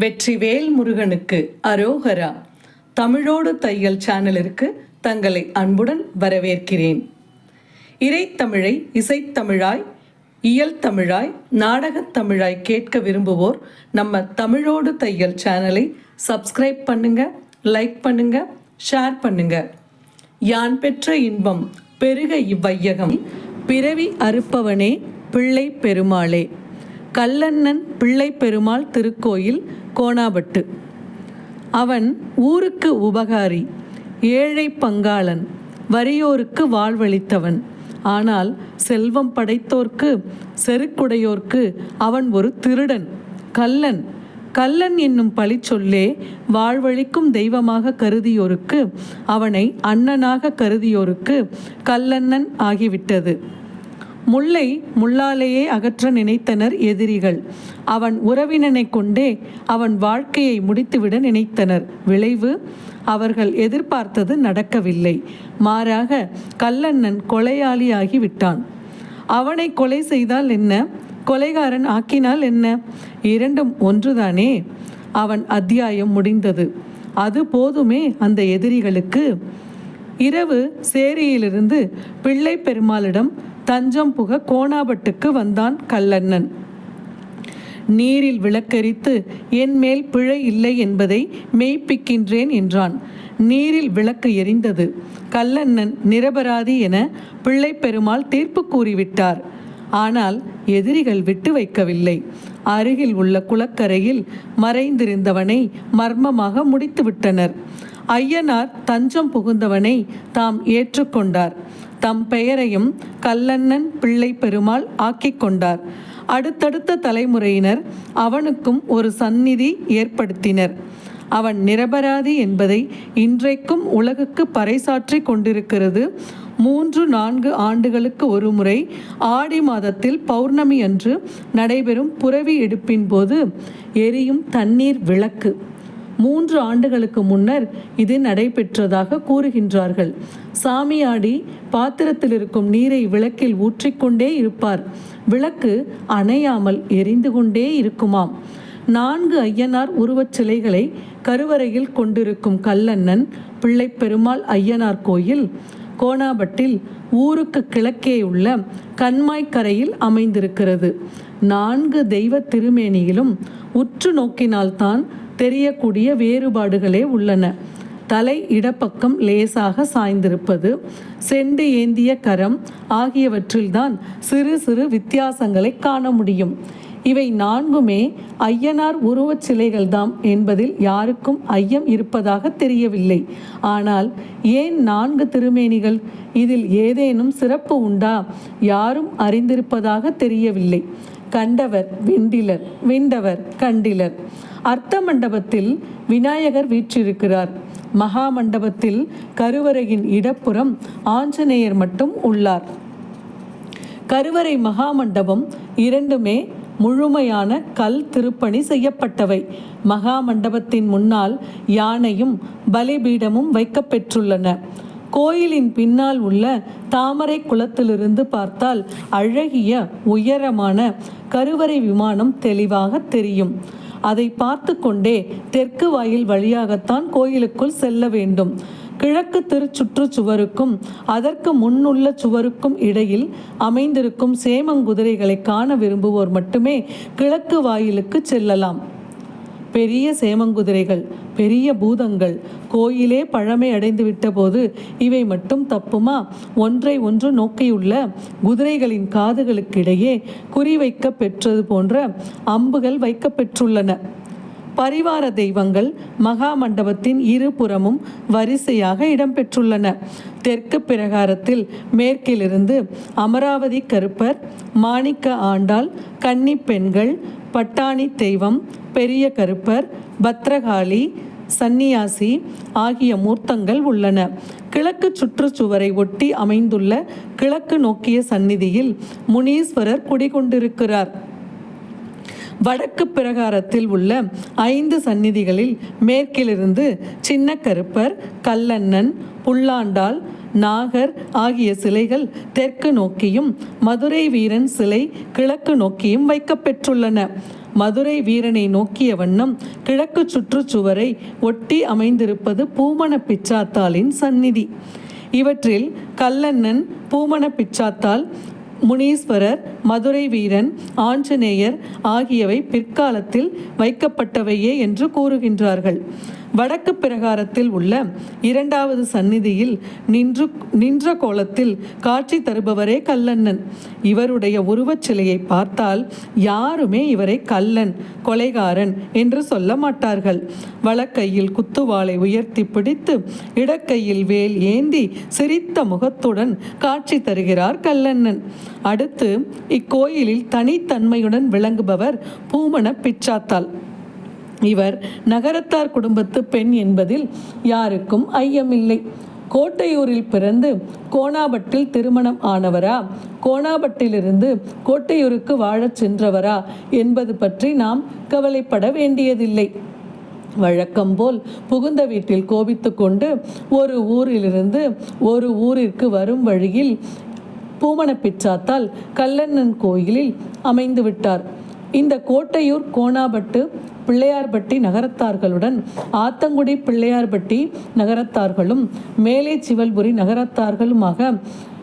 வெற்றிவேல் முருகனுக்கு அரோகரா. தமிழோடு தையல் சேனலிற்கு தங்களை அன்புடன் வரவேற்கிறேன். இறைத்தமிழை இசைத்தமிழாய் இயல் தமிழாய் நாடகத் தமிழாய் கேட்க விரும்புவோர் நம்ம தமிழோடு தையல் சேனலை சப்ஸ்கிரைப் பண்ணுங்க லைக் பண்ணுங்க ஷேர் பண்ணுங்க. யான் பெற்ற இன்பம் பெருக இவ்வையகம். பிறவி அறுப்பவனே பிள்ளை பெருமாளே. கல்லண்ணன் பிள்ளை பெருமாள் திருக்கோயில் கோணாபட்டு. அவன் ஊருக்கு உபகாரி ஏழை பங்காளன் வறியோருக்கு வாழ்வளித்தவன். ஆனால் செல்வம் படைத்தோர்க்கு செருக்குடையோர்க்கு அவன் ஒரு திருடன் கல்லன் கல்லன் என்னும் பழிச்சொல்லே வாழ்வழிக்கும் தெய்வமாக கருதியோருக்கு அவனை அண்ணனாக கருதியோருக்கு கல்லண்ணன் ஆகிவிட்டது. முல்லை முள்ளாலேயே அகற்ற நினைத்தனர் எதிரிகள். அவன் உறவினனை கொண்டே அவன் வாழ்க்கையை முடித்துவிட நினைத்தனர். விளைவு? அவர்கள் எதிர்பார்த்தது நடக்கவில்லை. மாறாக கல்லண்ணன் கொலையாளியாகி விட்டான். அவனை கொலை செய்தால் என்ன? கொலைகாரன் ஆக்கினால் என்ன? இரண்டும் ஒன்றுதானே? அவன் அத்தியாயம் முடிந்தது. அது போதுமே அந்த எதிரிகளுக்கு. இரவு சேரியிலிருந்து பிள்ளை பெருமாளிடம் தஞ்சம் புக கோணாபட்டுக்கு வந்தான் கல்லண்ணன் நீரில் விளக்கரித்து என் மேல் பிழை இல்லை என்பதை மெய்ப்பிக்கின்றேன் என்றான். நீரில் விளக்கு எரிந்தது. கல்லண்ணன் நிரபராதி என பிள்ளை பெருமாள் தீர்ப்பு கூறிவிட்டார். ஆனால் எதிரிகள் விட்டு வைக்கவில்லை. அருகில் உள்ள குளக்கரையில் மறைந்திருந்தவனை மர்மமாக முடித்து விட்டனர் ஐயனார் தஞ்சம் புகுந்தவனை தாம் ஏற்றுக்கொண்டார். தம் பெயரையும் கல்லண்ணன் பிள்ளை பெருமாள் ஆக்கிக் கொண்டார். அடுத்தடுத்த தலைமுறையினர் அவனுக்கும் ஒரு சந்நிதி ஏற்படுத்தினர். அவன் நிரபராதி என்பதை இன்றைக்கும் உலகுக்கு பறைசாற்றி கொண்டிருக்கிறது. மூன்று நான்கு ஆண்டுகளுக்கு ஒரு முறை ஆடி மாதத்தில் பௌர்ணமி அன்று நடைபெறும் புறவி எடுப்பின் போது எரியும் தண்ணீர் விளக்கு. மூன்று ஆண்டுகளுக்கு முன்னர் இது நடைபெற்றதாக கூறுகின்றார்கள். சாமியாடி பாத்திரத்தில் இருக்கும் நீரை விளக்கில் ஊற்றிக்கொண்டே இருப்பார். விளக்கு அணையாமல் எரிந்து கொண்டே இருக்குமாம். நான்கு ஐயனார் உருவச் சிலைகளை கருவறையில் கொண்டிருக்கும் கல்லண்ணன் பிள்ளை பெருமாள் ஐயனார் கோயில் கோணாபட்டில் ஊருக்கு கிழக்கே உள்ள கண்மாய்க்கரையில் அமைந்திருக்கிறது. நான்கு தெய்வ திருமேனியிலும் உற்று நோக்கினால்தான் தெரியக்கூடிய வேறுபாடுகளே உள்ளன. தலை இடப்பக்கம் லேசாக சாய்ந்திருப்பது செண்டு ஏந்திய கரம் ஆகியவற்றில்தான் சிறு சிறு வித்தியாசங்களை காண முடியும். இவை நான்குமே ஐயனார் உருவச் சிலைகள்தாம் என்பதில் யாருக்கும் ஐயம் இருப்பதாக தெரியவில்லை. ஆனால் ஏன் நான்கு திருமேனிகள்? இதில் ஏதேனும் சிறப்பு உண்டா? யாரும் அறிந்திருப்பதாக தெரியவில்லை. கண்டவர் விண்டிலர் விண்டவர் கண்டிலர். அர்த்த மண்டபத்தில் விநாயகர் வீற்றிருக்கிறார். மகா மண்டபத்தில் கருவறையின் இடப்புறம் ஆஞ்சநேயர் மட்டும் உள்ளார். கருவறை மகா மண்டபம் இரண்டுமே முழுமையான கல் திருப்பணி செய்யப்பட்டவை. மகா மண்டபத்தின் முன்னால் யானையும் பலிபீடமும் வைக்கப்பெற்றுள்ளன. கோயிலின் பின்னால் உள்ள தாமரை குளத்திலிருந்து பார்த்தால் அழகிய உயரமான கருவறை விமானம் தெளிவாக தெரியும். அதை பார்த்து கொண்டே தெற்கு வாயில் வழியாகத்தான் கோயிலுக்குள் செல்ல வேண்டும். கிழக்கு திருச்சுற்று சுவருக்கும் அதற்கு முன்னுள்ள சுவருக்கும் இடையில் அமைந்திருக்கும் சேமங்குதிரைகளை காண விரும்புவோர் மட்டுமே கிழக்கு வாயிலுக்கு செல்லலாம். பெரிய சேமங்குதிரைகள் பெரிய பூதங்கள் கோயிலே பழமை அடைந்து விட்டபோது இவை மட்டும் தப்புமா? ஒன்றை ஒன்று நோக்கியுள்ள குதிரைகளின் காதுகளுக்கிடையே குறிவைக்க பெற்றது போன்ற அம்புகள் வைக்கப்பெற்றுள்ளன. பரிவார தெய்வங்கள் மகா மண்டபத்தின் இருபுறமும் வரிசையாக இடம்பெற்றுள்ளன. தெற்கு பிரகாரத்தில் மேற்கிலிருந்து அமராவதி கருப்பர் மாணிக்க ஆண்டாள் கன்னி பெண்கள் பட்டாணி தெய்வம் பெரிய கருப்பர் பத்ரகாளி சன்னியாசி ஆகிய மூர்த்தங்கள் உள்ளன. கிழக்கு சுற்றுச்சுவரை ஒட்டி அமைந்துள்ள கிழக்கு நோக்கிய சந்நிதியில் முனீஸ்வரர் குடிகொண்டிருக்கிறார். வடக்கு பிரகாரத்தில் உள்ள ஐந்து சந்நிதிகளில் மேற்கிலிருந்து சின்ன கருப்பர் கல்லண்ணன் புல்லாண்டாள் நாகர் ஆகிய சிலைகள் தெற்கு நோக்கியும் மதுரை வீரன் சிலை கிழக்கு நோக்கியும் வைக்கப்பெற்றுள்ளன. மதுரை வீரனை நோக்கிய வண்ணம் கிழக்கு சுற்றுச்சுவரை ஒட்டி அமைந்திருப்பது பூமண பிச்சாத்தாளின் சந்நிதி. இவற்றில் கல்லண்ணன் பூமண பிச்சாத்தாள் முனீஸ்வரர் மதுரை வீரன் ஆஞ்சநேயர் ஆகியவை பிற்காலத்தில் வைக்கப்பட்டவையே என்று கூறுகின்றார்கள். வடக்கு பிரகாரத்தில் உள்ள இரண்டாவது சந்நிதியில் நின்று நின்ற கோலத்தில் காட்சி தருபவரே கல்லண்ணன். இவருடைய உருவச் சிலையை பார்த்தால் யாருமே இவரை கல்லன் கொலைகாரன் என்று சொல்ல மாட்டார்கள். வழக்கையில் குத்துவாளை உயர்த்தி பிடித்து இடக்கையில் வேல் ஏந்தி சிரித்த முகத்துடன் காட்சி தருகிறார் கல்லண்ணன். அடுத்து இக்கோயிலில் தனித்தன்மையுடன் விளங்குபவர் பூமண பிச்சாத்தாள். இவர் நகரத்தார் குடும்பத்து பெண் என்பதில் யாருக்கும் ஐயமில்லை. கோட்டையூரில் பிறந்து கோணாபட்டில் திருமணம் ஆனவரா? கோணாபட்டிலிருந்து கோட்டையூருக்கு வாழச் சென்றவரா? என்பது பற்றி நாம் கவலைப்பட வேண்டியதில்லை. வழக்கம்போல் புகுந்த வீட்டில் கோபித்து கொண்டு ஒரு ஊரிலிருந்து ஒரு ஊரிற்கு வரும் வழியில் பூமண பிச்சாத்தால் கல்லண்ணன் கோயிலில் அமைந்து விட்டார் இந்த கோட்டையூர் கோணாபட்டு பிள்ளையார்பட்டி நகரத்தார்களுடன் ஆத்தங்குடி பிள்ளையார்பட்டி நகரத்தார்களும் மேலே சிவல்புரி நகரத்தார்களுமாக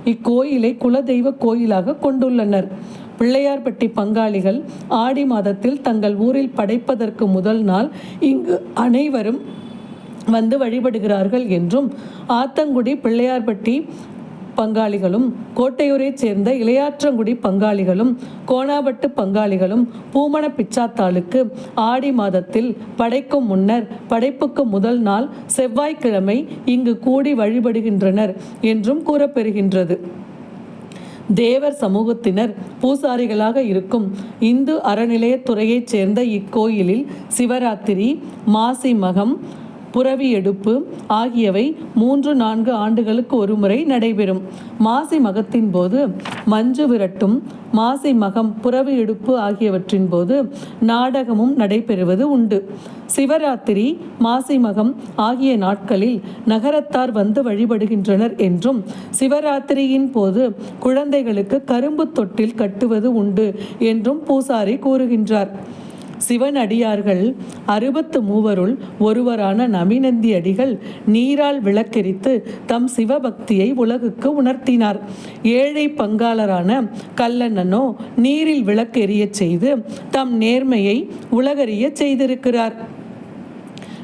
இக்கோயிலை குலதெய்வ கோயிலாக கொண்டுள்ளனர். பிள்ளையார்பட்டி பங்காளிகள் ஆடி மாதத்தில் தங்கள் ஊரில் படைப்பதற்கு முதல் நாள் இங்கு அனைவரும் வந்து வழிபடுகிறார்கள் என்றும் ஆத்தங்குடி பிள்ளையார்பட்டி பங்காளிகளும் கோட்டையூரைச் சேர்ந்த இளையாற்றங்குடி பங்காளிகளும் கோணாபட்டு பங்காளிகளும் பூமண பிச்சாத்தாளுக்கு ஆடி மாதத்தில் படைக்கும் முன்னர் படைப்புக்கு முதல் நாள் செவ்வாய்க்கிழமை இங்கு கூடி வழிபடுகின்றனர் என்றும் கூறப்பெறுகின்றது. தேவர் சமூகத்தினர் பூசாரிகளாக இருக்கும் இந்து அறநிலையத்துறையைச் சேர்ந்த இக்கோயிலில் சிவராத்திரி மாசி மகம் புரவி எடுப்பு ஆகியவை மூன்று நான்கு ஆண்டுகளுக்கு ஒருமுறை நடைபெறும். மாசி மகத்தின் போது மஞ்சு விரட்டும். மாசி மகம் புறவி எடுப்பு ஆகியவற்றின் போது நாடகமும் நடைபெறுவது உண்டு. சிவராத்திரி மாசி மகம் ஆகிய நாட்களில் நகரத்தார் வந்து வழிபடுகின்றனர் என்றும் சிவராத்திரியின் போது குழந்தைகளுக்கு கரும்பு தொட்டில் கட்டுவது உண்டு என்றும் பூசாரி கூறுகின்றார். சிவன் அடியார்கள் அறுபத்து மூவருள் ஒருவரான நமினந்தி அடிகள் நீரால் விளக்கெரித்து தம் சிவபக்தியை உலகுக்கு உணர்த்தினார். ஏழை பங்காளரான கல்லண்ணனோ நீரில் விளக்கெரியச் செய்து தம் நேர்மையை உலகறியச் செய்திருக்கிறார்.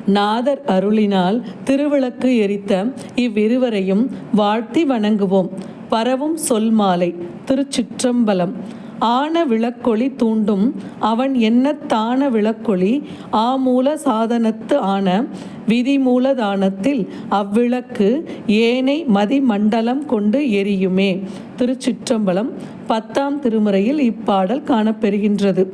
நாதர் அருளினால் திருவிளக்கு எரித்த இவ்விருவரையும் வாழ்த்தி வணங்குவோம். பரவும் சொல் மாலை திருச்சிற்றம்பலம். ஆன விளக்கொளி தூண்டும் அவன் எண்ணத்தான விளக்கொளி ஆமூல சாதனத்து ஆன விதிமூலதானத்தில் அவ்விளக்கு ஏனை மதிமண்டலம் கொண்டு எரியுமே. திருச்சிற்றம்பலம் பத்தாம் திருமுறையில் இப்பாடல் காணப்பெறுகின்றது.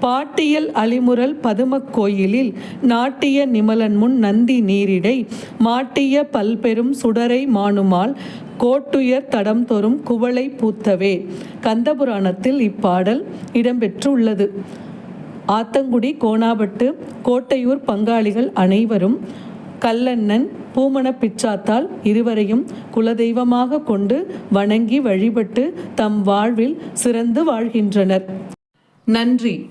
பாட்டியல் அலிமுரல் பதுமக் கோயிலில் நாட்டிய நிமலன் முன் நந்தி நீரிடை மாட்டிய பல்பெரும் சுடரை மானுமால் கோட்டுயர் தடம் தோறும் குவளை பூத்தவே. கந்தபுராணத்தில் இப்பாடல் இடம்பெற்றுள்ளது. ஆத்தங்குடி கோணாபட்டு கோட்டையூர் பங்காளிகள் அனைவரும் கல்லண்ணன் பூமண பிச்சாத்தால் இருவரையும் குலதெய்வமாக கொண்டு வணங்கி வழிபட்டு தம் வாழ்வில் சிறந்து வாழ்கின்றனர். நன்றி.